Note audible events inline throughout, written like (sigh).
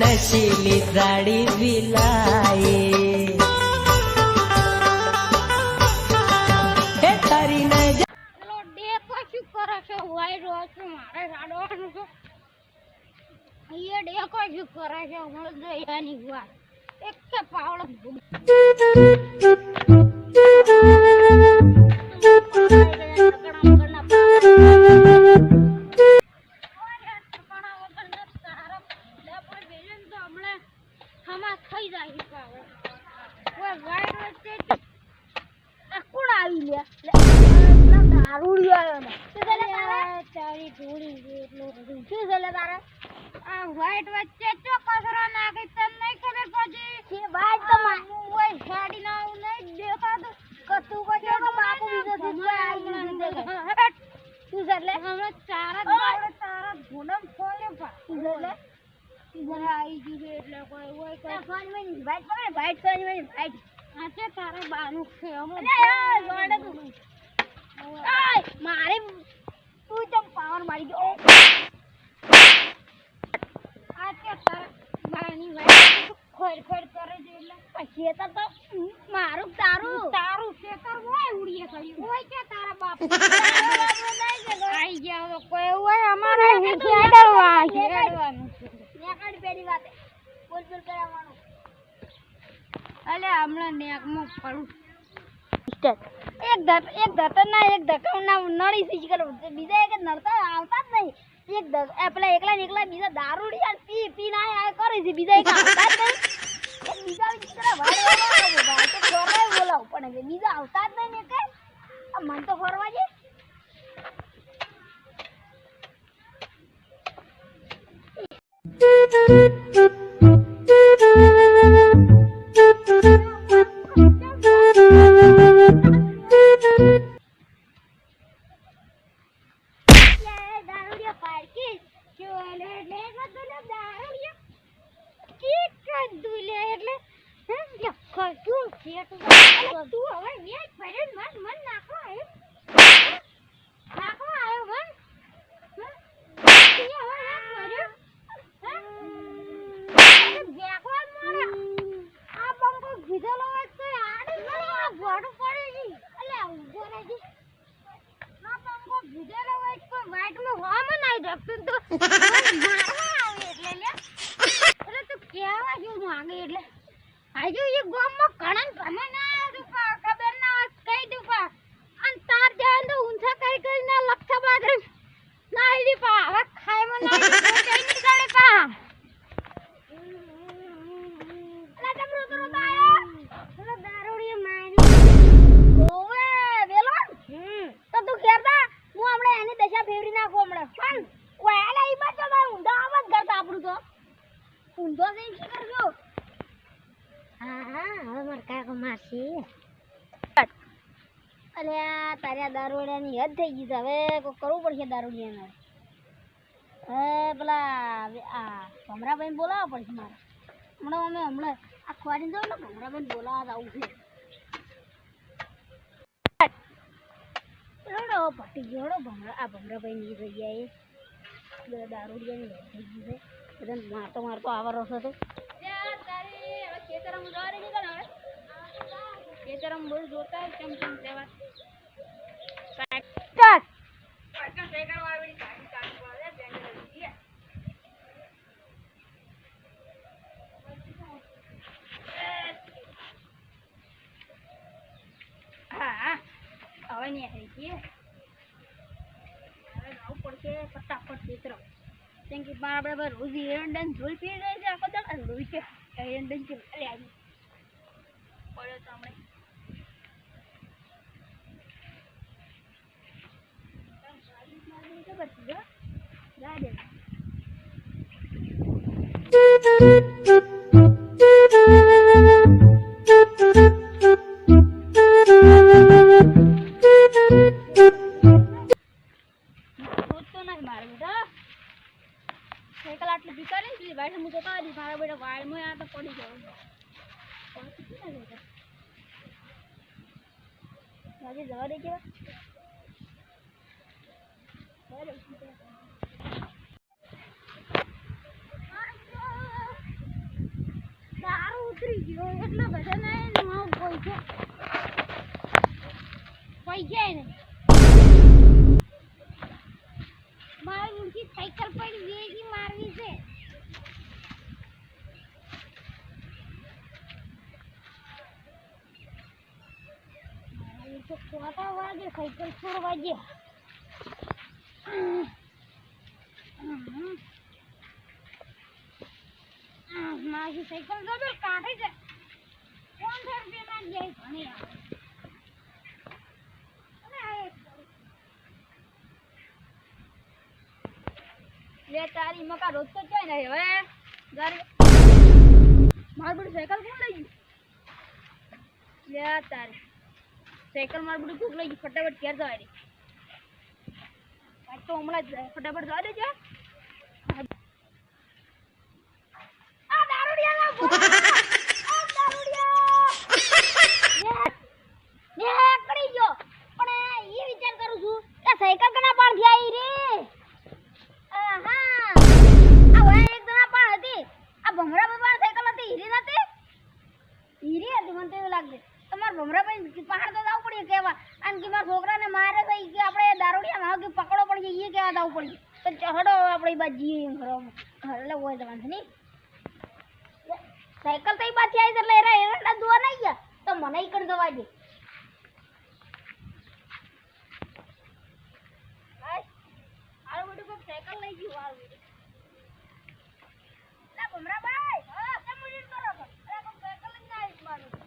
નશીલી સાડી વિલાએ હે તારી નજર લો ડે શું કરે છે? વાઈ રહ્યો છે, મારે રાડવાનું છે. એ ડેકો શું કરે છે હું જો વાત. એક કે પાવડો થઈ જાય હિસાબે કોઈ વાઈટ વચ્ચે આ કોણ આવી લે. દારૂડી આવ્યો ને શું છે લે તારે? ચારી ધૂળી એટલું બધું. શું તારે? આ વ્હાઈટ વચ્ચે ચો કચરો નાખી તને નહીં ખબર પછી કે ભાઈ તો હું ઓય સાડી ના આવું નહીં દેખાતું કતું કચરો તો બાપુ બીજો દીધો આવી દીધો શું છે લે હમણાં ચાર જ બાવડે તારા ધૂણમ ફોલે પા શું છે લે જરા આવી ગયું છે એટલે કોઈ હોય કોઈ ફોનમાં વ્હાઈટ પકડે વ્હાઈટ ફોનમાં વ્હાઈટ આ છે તારે બાનું છે હમણાં જોડે તું આય મારે તું ચમ પાવર મારી તારે તારું તારું ખેતર હોય ઉડીએ કર્યું હોય કે તારા બાપ આઈ ગયા કોઈ હોય અમારે હેડવા હેડવાનું પેલી વાતે કરાવવાનું. અલે હમણાં નેકમાં પડું એક ધત એક ધતરના એક ધકવના નળી સી કરો. બીજા એક નડતા આવતા જ નહીં. એક ધ એ પેલા એકલા ને એકલા બીજા દારૂડી યાર પી પી ના આ કરે છે. બીજા એક આવતા જ નહીં. બીજા બીજા વાળ વાળ તો ફરવા બોલાવ પણ બીજા આવતા જ નહીં ને કે આ મન તો ફરવા છે લે Thank (laughs) you. બંકો હોય તો વાઈટમાં હોમાં નાઈ રાખતું તો (laughs) મારવા આવે એટલે. લે તું કેવા જેવું માંગે એટલે. હજુ એ ગામમાં ઘણા ભમે ના રૂપા ખબર ના કઈ રૂપા અન તાર જાય તો ઊંચા કરી કરીને લક્ષા બાદ ના ઈ પા હવે ખાય મને ના કઈ નીકળે પા અલા તમરો તો રોતા આયો અલા દારૂડી મારી ઓવે વેલો તો તું કેતા હું હમણે એની દશા ફેરવી નાખું હમણે. પણ ઓયાલા ઈ બાજુ તો ઊંધા આવાજ કરતા આપણું તો. ઊંધો જઈને શું કરજો હા હા હવે મારે કાકો મારશે. અરે આ તારે દારૂડિયાની હદ થઈ ગઈ છે. હવે કોઈ કરવું પડશે દારૂડિયાને. હવે પેલા આ ભમરાભાઈ બોલાવવા પડશે મારે. હમણાં અમે હમણાં આ ખોવાડીને જાઉં ને ભમરાભાઈ બોલાવવા જવું છે. રડો પટી ગયો રડો ભમરા આ ભમરાભાઈ ની જગ્યાએ બધા દારૂ હદ થઈ ગયું છે બધાને મારતો મારતો આવરો છે તો. ખેતરમ બોલ જોતા કેમ કેમ તહેવાર ચાલ. હા હવે નહીં આવી છીએ હવે પડશે ફટાફટ ખેતર કેમ કે મારા આપણે રોજ એરંડન ઝોલ પી જાય છે, આખો દાડ. અને રોઈ છે એરંડન છે અરે આવી પડ્યો તો હમણાં. ખબર છે દે. રોજતો વાળ હું જતા હતી મારા બેટા વાળમાં આ તો પડી ગયો. આજે જવા દે કેવા? ગયો, એટલા બધા ના પૈસા પૈસા એને. મારી સાયકલ પડી ગઈ મારવી ખોટા વાગે સાયકલ છોડવા ગયા મારી સાયકલ ગમે કાઢે છે લે તારી મકા રોજ તો જાય ને હવે માર સાયકલ કોણ લઈ ગયું? લે તારી. સાયકલ માર બધું લઈ ગયું ફટાફટ ઘેર જવા દે. તો હમણાં જ, ફટાફટ જવા દેજો. સાયકલ કના પણ આવી રે. આહા. આ વાય એક પણ હતી. આ ભમરાભાઈ પણ સાયકલ હતી, હીરી નથી હીરી હતી, મને એવું લાગે તમારે ભમરાભાઈ પહાડ તો જવું પડે કેવા અને કે મારા છોકરાને મારે તો કે આપણે દારૂડિયા માં કે પકડો પડી જઈએ કેવા જવું પડે. તો ચહડો આપણે ઈ બાજુ જઈએ ઘરમાં એટલે હોય જવાનું નહીં. સાયકલ તો ઈ બાજુ આવી એટલે એરા એરંડા દુવા નહીં ગયા. તો મને ઈ કરી દવા દે. સાયકલ લઈ કરો છો? અરે સાયકલ લઈને આવીશ મારું.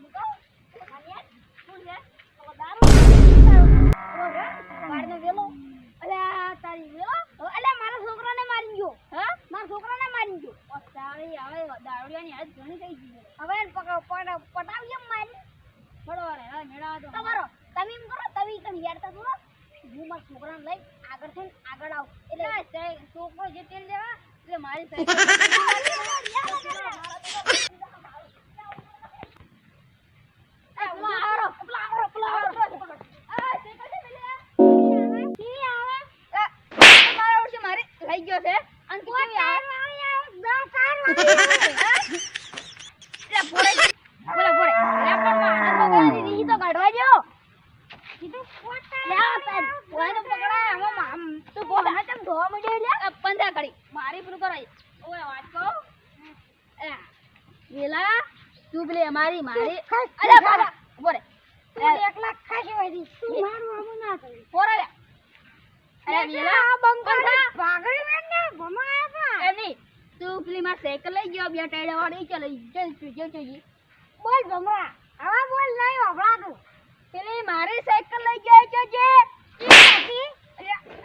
છોકરો જે તેલ લેવા એટલે મારી (laughs) મારી પૂરું કરાય ઓય વાત કહું? વેલા તું પેલી અમારી મારી. અરે બાબા બોરે એકલા ખાસી વાળી તું મારું આવું ના કરી. બોરે લે અરે વેલા આ બંકર ભાગડી મેં ને ભમાયા હતા. એની તું પેલી માર સાયકલ લઈ ગયો બે ટાયડા વાળી ચાલ ચલ તું જો જો બોલ ભમા હવે બોલ નહીં હભળાતું. પેલી મારી સાયકલ લઈ ગયો છે જે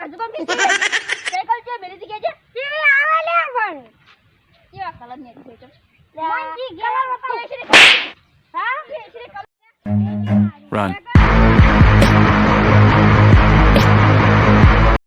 હજુ કોણ Run.